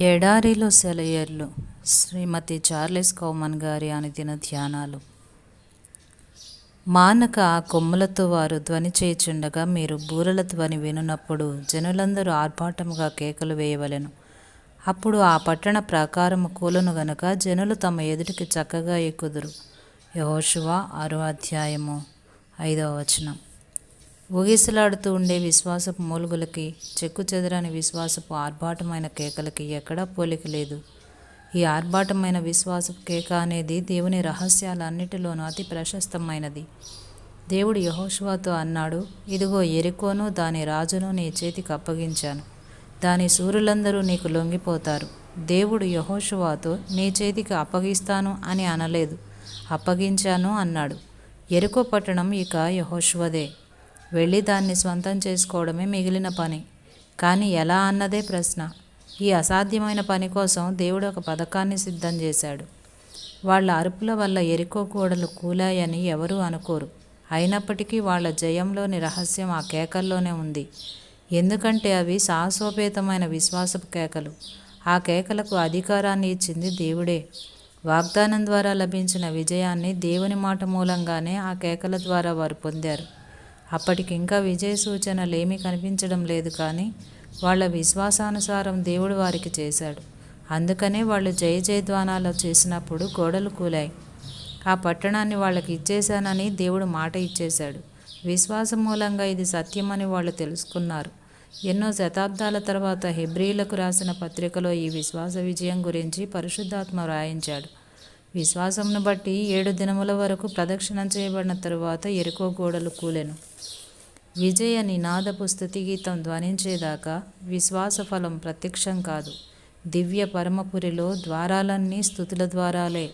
ఎడారిలో సెలయేర్లు శ్రీమతి చార్లెస్ కౌమన్ గారి అనిదిన ధ్యానాలు. మానక ఆ కొమ్ములతో వారు ధ్వని చేయుచుండగా మీరు బూరల ధ్వని వినున్నప్పుడు జనులందరూ ఆర్భాటముగా కేకలు వేయవలెను. అప్పుడు ఆ పట్టణ ప్రాకారము కూలను గనుక జనులు తమ ఎదుటికి చక్కగా ఎక్కుదురు. యహోషువ ఆరో అధ్యాయము ఐదవ వచనం. ఊగిసలాడుతూ ఉండే విశ్వాసపు మూలుగులకి చెక్కు చెదరని విశ్వాసపు ఆర్భాటమైన కేకలకి ఎక్కడా పోలిక లేదు. ఈ ఆర్భాటమైన విశ్వాసపు కేక అనేది దేవుని రహస్యాలన్నిటిలోనూ అతి ప్రశస్తమైనది. దేవుడు యహోష్వాతో అన్నాడు ఇదిగో ఎరుకోను దాని రాజును నీ చేతికి అప్పగించాను. దాని సూర్యులందరూ నీకు లొంగిపోతారు. దేవుడు యహోషువాతో నీ చేతికి అప్పగిస్తాను అని అనలేదు. అప్పగించాను అన్నాడు. ఎరుకో పట్టణం ఇక యహోషువదే. వెళ్ళి దాన్ని స్వంతం చేసుకోవడమే మిగిలిన పని. కానీ ఎలా అన్నదే ప్రశ్న. ఈ అసాధ్యమైన పని కోసం దేవుడు ఒక పథకాన్ని సిద్ధం చేశాడు. వాళ్ళ అరుపుల వల్ల ఎరికో గోడలు కూలాయని ఎవరూ అనుకోరు. అయినప్పటికీ వాళ్ళ జయంలోని రహస్యం ఆ కేకల్లోనే ఉంది. ఎందుకంటే అవి సాహసోపేతమైన విశ్వాసపు కేకలు. ఆ కేకలకు అధికారాన్ని ఇచ్చింది దేవుడే. వాగ్దానం ద్వారా లభించిన విజయాన్ని దేవుని మాట మూలంగానే ఆ కేకల ద్వారా వారు పొందారు. అప్పటికి ఇంకా విజయ సూచనలు ఏమీ కనిపించడం లేదు కానీ వాళ్ళ విశ్వాసానుసారం దేవుడు వారికి చేశాడు. అందుకనే వాళ్ళు జయ జయధ్వానాలు చేసినప్పుడు గోడలు కూలాయి. ఆ పట్టణాన్ని వాళ్ళకి ఇచ్చేశానని దేవుడు మాట ఇచ్చేశాడు. విశ్వాసం మూలంగా ఇది సత్యమని వాళ్ళు తెలుసుకున్నారు. ఎన్నో శతాబ్దాల తర్వాత హెబ్రిలకు రాసిన పత్రికలో ఈ విశ్వాస విజయం గురించి పరిశుద్ధాత్మ రాయించాడు. విశ్వాసంను బట్టి ఏడు దినముల వరకు ప్రదక్షిణం చేయబడిన తరువాత ఎరుకో గోడలు కూలెను. విజయ నినాదపు స్థుతిగీతం ధ్వనించేదాకా విశ్వాస ఫలం ప్రత్యక్షం కాదు. దివ్య పరమపురిలో ద్వారాలన్నీ స్థుతుల ద్వారాలే.